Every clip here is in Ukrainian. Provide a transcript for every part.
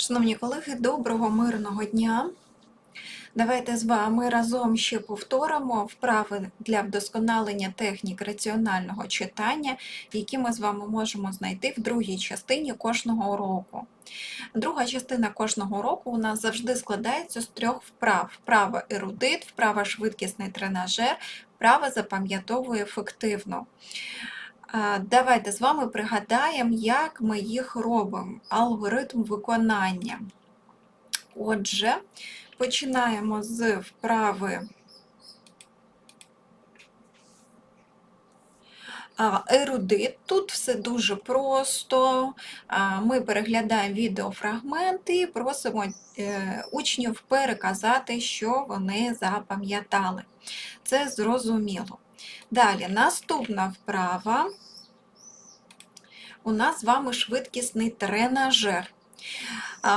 Шановні колеги, доброго мирного дня. Давайте з вами разом ще повторимо вправи для вдосконалення технік раціонального читання, які ми з вами можемо знайти в другій частині кожного уроку. Друга частина кожного уроку у нас завжди складається з трьох вправ: вправа ерудит, вправа швидкісний тренажер, вправа запам'ятовує ефективно. Давайте з вами пригадаємо, як ми їх робимо, алгоритм виконання. Отже, починаємо з вправи ерудит. Тут все дуже просто. Ми переглядаємо відеофрагменти і просимо е, учнів переказати, що вони запам'ятали. Це зрозуміло. Далі, наступна вправа. У нас з вами швидкісний тренажер.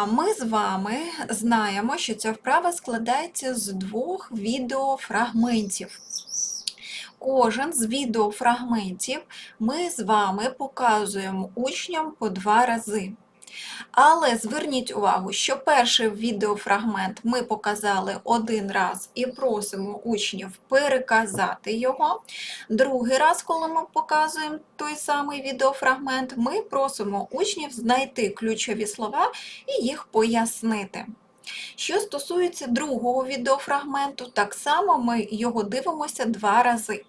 Ми з вами знаємо, що ця вправа складається з двох відеофрагментів. Кожен з відеофрагментів ми з вами показуємо учням по два рази. Але зверніть увагу, що перший відеофрагмент ми показали один раз і просимо учнів переказати його. Другий раз, коли ми показуємо той самий відеофрагмент, ми просимо учнів знайти ключові слова і їх пояснити. Що стосується другого відеофрагменту, так само ми його дивимося два рази.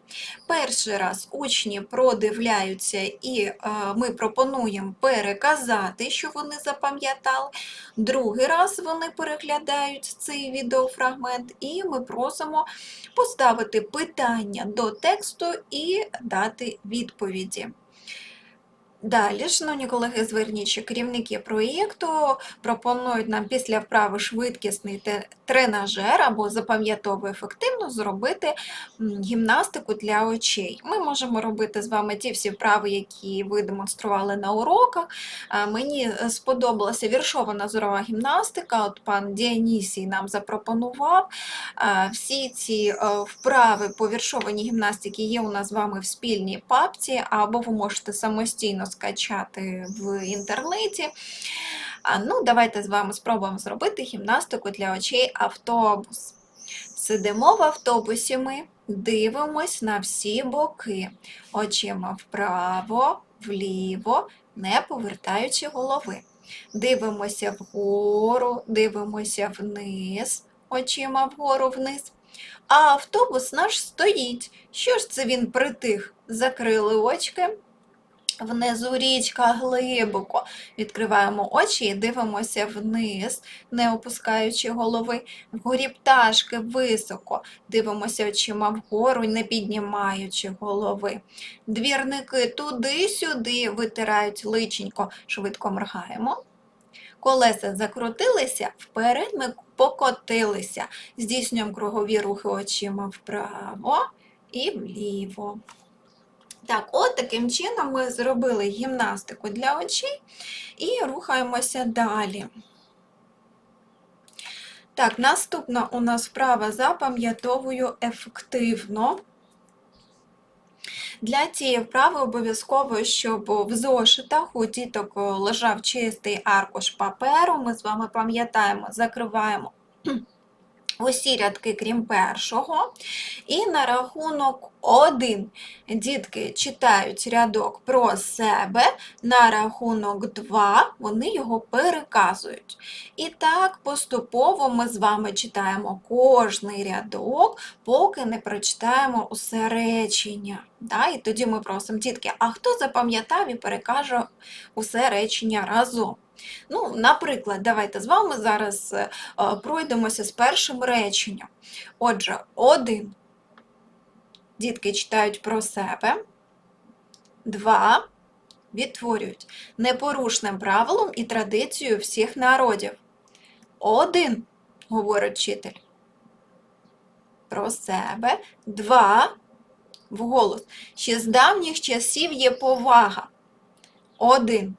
Перший раз учні продивляються і е, ми пропонуємо переказати, що вони запам'ятали. Другий раз вони переглядають цей відеофрагмент, і ми просимо поставити питання до тексту і дати відповіді. Далі, шановні колеги, зверніть, що керівники проєкту пропонують нам після вправи швидкісний тренажер або запам'ятовує ефективно зробити гімнастику для очей. Ми можемо робити з вами ті всі вправи, які ви демонстрували на уроках. Мені е, сподобалася віршована зорова гімнастика. От пан Діанісій нам запропонував. Всі ці е, вправи по віршованій гімнастиці є у нас з вами в спільній папці, або ви можете самостійно скачати в інтернеті. Ну, давайте з вами спробуємо зробити гімнастику для очей автобус. Сидимо в автобусі ми, дивимось на всі боки, очима вправо, вліво, не повертаючи голови. Дивимося вгору, дивимося вниз, очима вгору вниз. А автобус наш стоїть. Що ж це він притих? Закрили очки. Внизу річка глибоко. Відкриваємо очі і дивимося вниз, не опускаючи голови. Вгорі пташки високо. Дивимося очима вгору, не піднімаючи голови. Двірники туди-сюди витирають личенько, швидко моргаємо. Колеса закрутилися, вперед ми покотилися. Здійснюємо кругові рухи очима вправо і вліво. Так, от таким чином ми зробили гімнастику для очей і рухаємося далі. Так, наступна у нас вправа запам'ятовую ефективно. Для цієї вправи обов'язково, щоб в зошитах у діток лежав чистий аркуш паперу. Ми з вами пам'ятаємо, закриваємо усі рядки, крім першого. І на рахунок 1 дітки читають рядок про себе, на рахунок 2 вони його переказують. І так поступово ми з вами читаємо кожний рядок, поки не прочитаємо усе речення. Да? І тоді ми просимо дітки, а хто запам'ятав і перекаже усе речення разом. Ну, Наприклад, давайте з вами зараз е, пройдемося з першим реченням. Отже, один. Дітки читають про себе. Два. Відтворюють непорушним правилом і традицією всіх народів. Один, говорить вчитель. Про себе. Два. Вголос. Ще з давніх часів є повага. Один.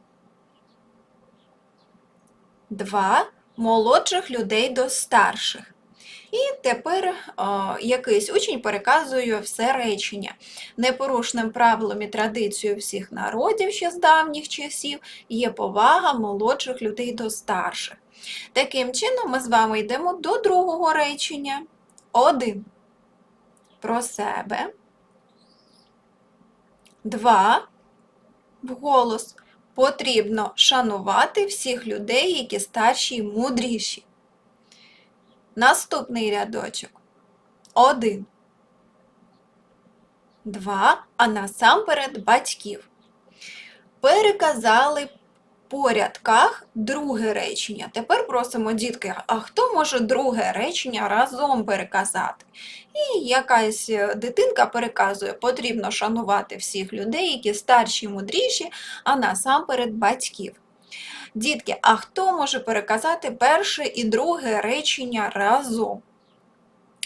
Два молодших людей до старших. І тепер о, якийсь учень переказує все речення. Непорушним правилом і традицією всіх народів ще з давніх часів є повага молодших людей до старших. Таким чином, ми з вами йдемо до другого речення. Один. Про себе. Два. Вголос. Потрібно шанувати всіх людей, які старші і мудріші. Наступний рядочок. Один. Два. А насамперед батьків. Переказали по рядках друге речення. Тепер просимо дітки, а хто може друге речення разом переказати? І якась е, дитинка переказує, потрібно шанувати всіх людей, які старші, мудріші, а насамперед батьків. Дітки, а хто може переказати перше і друге речення разом?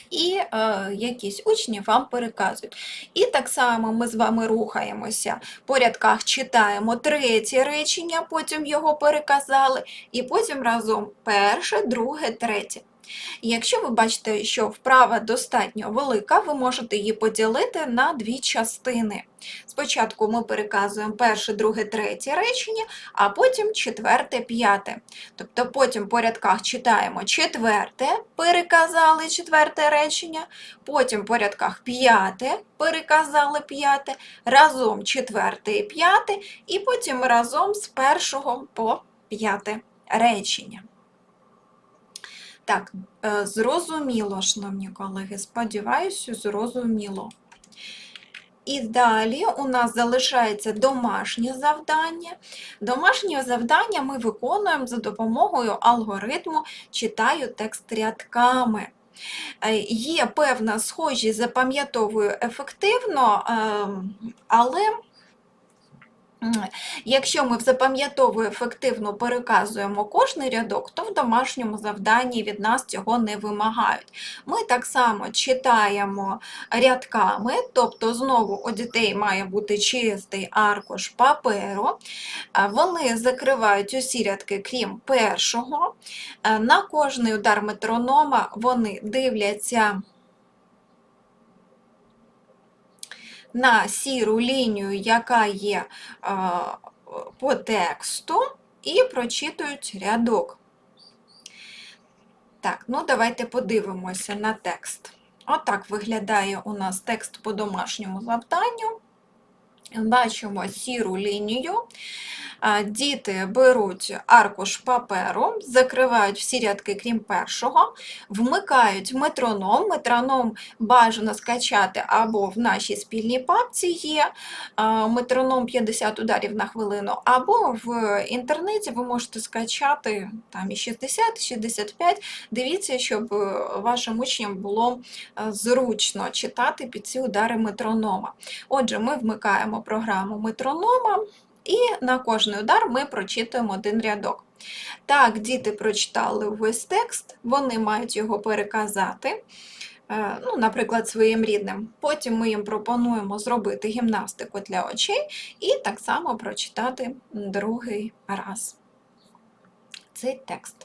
І е, якісь учні вам переказують. І так само ми з вами рухаємося по рядках, читаємо третє речення, потім його переказали, і потім разом перше, друге, третє. І Якщо ви бачите, що вправа достатньо велика, ви можете її поділити на дві частини. Спочатку ми переказуємо перше, друге, третє речення, а потім четверте, п'яте. Тобто потім по рядках читаємо четверте, переказали четверте речення, потім по рядках п'яте, переказали п'яте, разом четверте і п'яте, і потім разом з першого по п'яте речення. Так, е, зрозуміло, шановні колеги, сподіваюся, зрозуміло. І далі у нас залишається домашнє завдання. Домашнє завдання ми виконуємо за допомогою алгоритму читаю текст рядками. Е, Є певна схожість, запам'ятовую ефективно, ем, але Якщо ми в запам'ятовую ефективно переказуємо кожний рядок, то в домашньому завданні від нас цього не вимагають. Ми так само читаємо рядками, тобто знову у дітей має бути чистий аркуш паперу. Вони закривають усі рядки, крім першого. Е, На кожний удар метронома вони дивляться. На сіру лінію, яка є по тексту, і прочитують рядок. Так, ну давайте подивимося на текст. Отак виглядає у нас текст по домашньому завданню. Бачимо сіру лінію. Діти беруть аркуш паперу, закривають всі рядки, крім першого, вмикають метроном. Метроном бажано скачати або в нашій спільній папці є метроном 50 ударів на хвилину, або в інтернеті ви можете скачати там і 60-65. Дивіться, щоб е, вашим учням було е, зручно читати під ці удари метронома. Отже, ми вмикаємо програму метронома. І на кожний удар ми прочитуємо один рядок. Так, діти прочитали весь текст, вони мають його переказати, е, ну, наприклад, своїм рідним. Потім ми їм пропонуємо зробити гімнастику для очей і так само прочитати другий раз цей текст.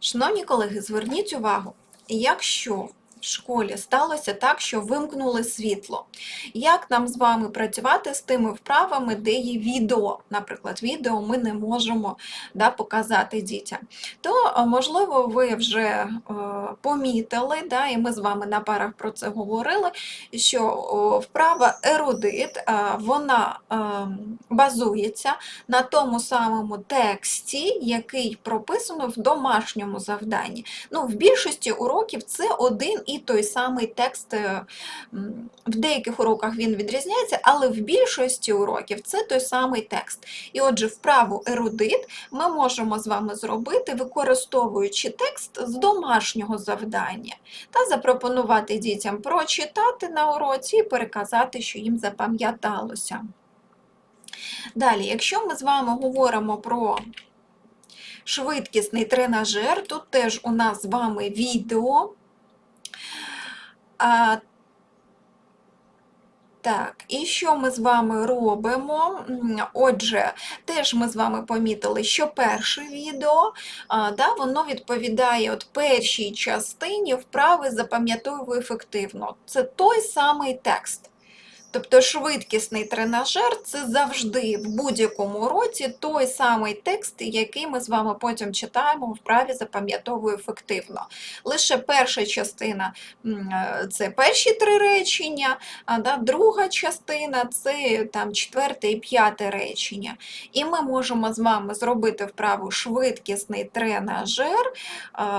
Шановні колеги, зверніть увагу, якщо школі сталося так, що вимкнули світло. Як нам з вами працювати з тими вправами, де є відео? Наприклад, відео ми не можемо да, показати дітям. То, е, можливо, ви вже е, помітили, да, і ми з вами на парах про це говорили, що вправа ерудит, е, вона е, базується на тому самому тексті, який прописано в домашньому завданні. Ну, В більшості уроків це один і той самий текст. е, В деяких уроках він відрізняється, але в більшості уроків це той самий текст. І отже, вправу ерудит ми можемо з вами зробити, використовуючи текст з домашнього завдання та запропонувати дітям прочитати на уроці і переказати, що їм запам'яталося. Далі, якщо ми з вами говоримо про швидкісний тренажер, тут теж у нас з вами відео. А, Так, і що ми з вами робимо? Отже, теж ми з вами помітили, що перше відео, а, да, воно відповідає от першій частині вправи запам'ятовую ефективно. Це той самий текст. Тобто швидкісний тренажер це завжди в будь-якому році той самий текст, який ми з вами потім читаємо в вправі запам'ятовую ефективно. Лише перша частина е, це перші три речення, а да, друга частина це там четверте і п'яте речення. І ми можемо з вами зробити вправу швидкісний тренажер,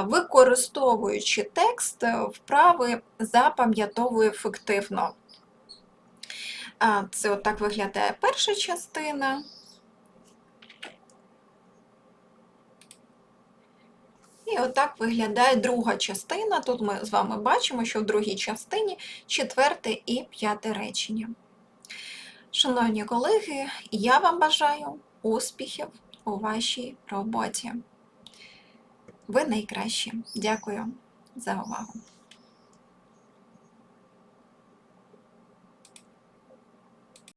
використовуючи текст е, вправи запам'ятовую ефективно. Це отак виглядає перша частина. І отак виглядає друга частина. Тут ми з вами бачимо, що в другій частині четверте і п'яте речення. Шановні колеги, я вам бажаю успіхів у вашій роботі. Ви найкращі. Дякую за увагу.